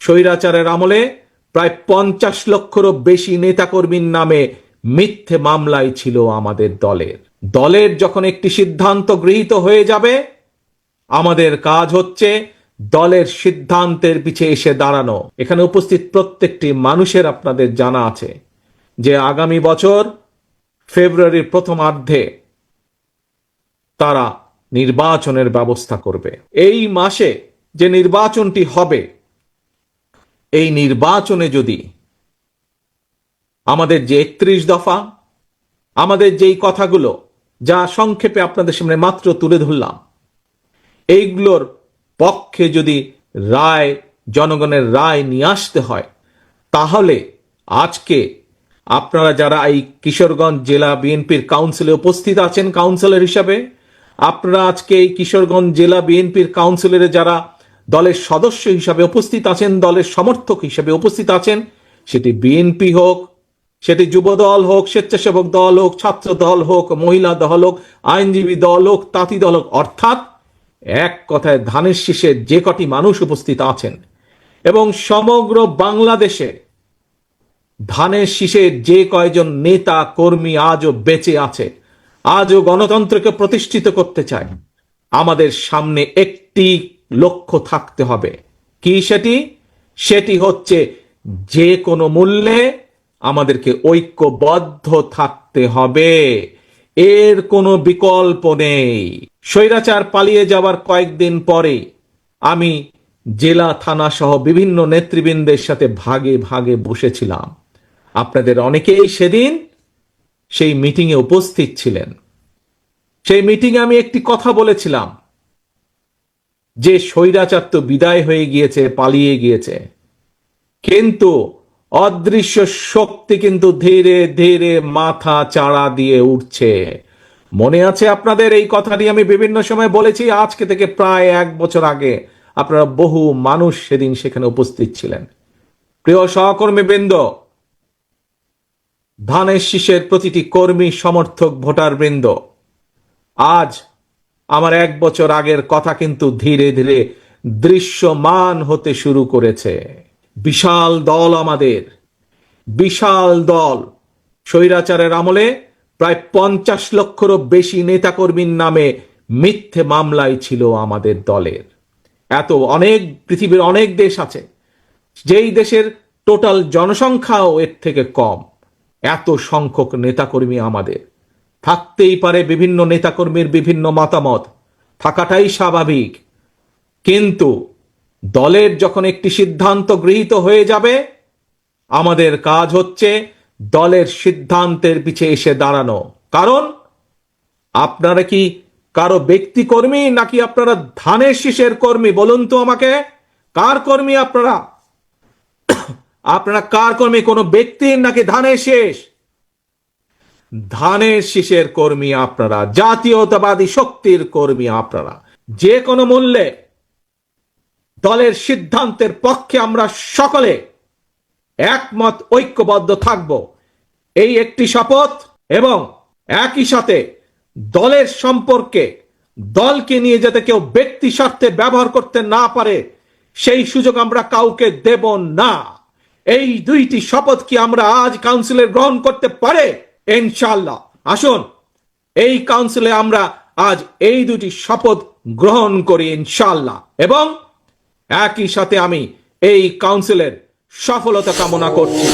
স্বৈরাচারের আমলে প্রায় পঞ্চাশ লক্ষেরও বেশি নেতাকর্মীর নামে মিথ্যে মামলায় ছিল আমাদের দলের। দলের যখন একটি সিদ্ধান্ত গৃহীত হয়ে যাবে, আমাদের কাজ হচ্ছে দলের সিদ্ধান্তের পিছে এসে দাঁড়ানো। এখানে উপস্থিত প্রত্যেকটি মানুষের আপনাদের জানা আছে যে আগামী বছর ফেব্রুয়ারির প্রথমার্ধে তারা নির্বাচনের ব্যবস্থা করবে। এই মাসে যে নির্বাচনটি হবে এই নির্বাচনে যদি আমাদের যে একত্রিশ দফা, আমাদের যেই কথাগুলো যা সংক্ষেপে আপনাদের সামনে মাত্র তুলে ধরলাম, এইগুলোর পক্ষে যদি রায়, জনগণের রায় নিয়ে আসতে হয়, তাহলে আজকে আপনারা যারা এই কিশোরগঞ্জ জেলা বিএনপির কাউন্সিলে উপস্থিত আছেন, কাউন্সিলর হিসাবে, আপনারা আজকে এই কিশোরগঞ্জ জেলা বিএনপির কাউন্সিলরে যারা দলের সদস্য হিসাবে উপস্থিত আছেন, দলের সমর্থক হিসাবে উপস্থিত আছেন। সেটি বিএনপি হোক, সেটি যুব দল হোক, স্বেচ্ছাসেবক দল হোক, ছাত্র দল হোক, মহিলা দল হোক, আইনজীবী দল হোক, তাঁতি দল হোক, অর্থাৎ এক কথায় ধানের শীষে যে কটি মানুষ উপস্থিত আছেন এবং সমগ্র বাংলাদেশে ধানের শীষের যে কয়জন নেতা, কর্মী আজও বেঁচে আছে, আজও গণতন্ত্রকে প্রতিষ্ঠিত করতে চায়, আমাদের সামনে একটি লক্ষ্য থাকতে হবে। কি সেটি? সেটি হচ্ছে যে কোনো মূল্যে আমাদেরকে ঐক্যবদ্ধ থাকতে হবে। এর কোনো বিকল্প নেই। স্বৈরাচার পালিয়ে যাওয়ার কয়েকদিন পরে আমি জেলা, থানা সহ বিভিন্ন নেতৃবৃন্দের সাথে ভাগে ভাগে বসেছিলাম। আপনাদের অনেকেই সেদিন সেই মিটিংয়ে উপস্থিত ছিলেন। সেই মিটিংয়ে আমি একটি কথা বলেছিলাম। যে স্বৈরাচার তো বিদায় হয়ে গিয়েছে, পালিয়ে গিয়েছে। কিন্তু অদৃশ্য শক্তি কিন্তু ধীরে ধীরে মাথা চাড়া দিয়ে উঠছে। মনে আছে আপনাদের? এই কথাটি আমি বিভিন্ন সময় বলেছি, আজকে থেকে প্রায় এক বছর আগে আপনারা বহু মানুষ সেদিন সেখানে উপস্থিত ছিলেন। প্রিয় সহকর্মী বৃন্দ ধানের শীষের প্রতিটি কর্মী সমর্থক ভোটার বৃন্দ আজ আমার এক বছর আগের কথা কিন্তু ধীরে ধীরে দৃশ্যমান হতে শুরু করেছে। বিশাল দল আমাদের। বিশাল দল। স্বৈরাচারের আমলে প্রায় পঞ্চাশ লক্ষেরও বেশি নেতাকর্মীর নামে মিথ্যে মামলায় ছিল আমাদের দলের। এত অনেক পৃথিবীর অনেক দেশ আছে, যেই দেশের টোটাল জনসংখ্যাও এর থেকে কম। এত সংখ্যক নেতাকর্মী আমাদের। থাকতেই পারে বিভিন্ন নেতাকর্মীর বিভিন্ন মতামত। থাকাটাই স্বাভাবিক। কিন্তু দলের যখন একটি সিদ্ধান্ত গৃহীত হয়ে যাবে, আমাদের কাজ হচ্ছে দলের সিদ্ধান্তের পিছে এসে দাঁড়ানো। কারণ আপনারা কি কারও ব্যক্তি কর্মী নাকি আপনারা ধানের শীষের কর্মী? বলুন তো আমাকে, কার কর্মী আপনারা? আপনারা কার কর্মী? কোনো ব্যক্তির নাকি ধানের শেষ? ধানের শীষের কর্মী আপনারা, জাতীয়তাবাদী শক্তির কর্মী আপনারা। যে কোনো মূল্যে দলের সিদ্ধান্তের পক্ষে আমরা সকলে একমত, ঐক্যবদ্ধ থাকব। এই একটি শপথ এবং একই সাথে দলের সম্পর্কে দলকে নিয়ে যাতে কেউ ব্যক্তি স্বার্থে ব্যবহার করতে না পারে, সেই সুযোগ আমরা কাউকে দেব না। এই দুইটি শপথ কি আমরা আজ কাউন্সিলে গ্রহণ করতে পারে? ইনশাল্লাহ আসুন, এই কাউন্সিলে আমরা আজ এই দুটি শপথ গ্রহণ করি ইনশাল্লাহ এবং একই সাথে আমি এই কাউন্সিলের সফলতা কামনা করছি।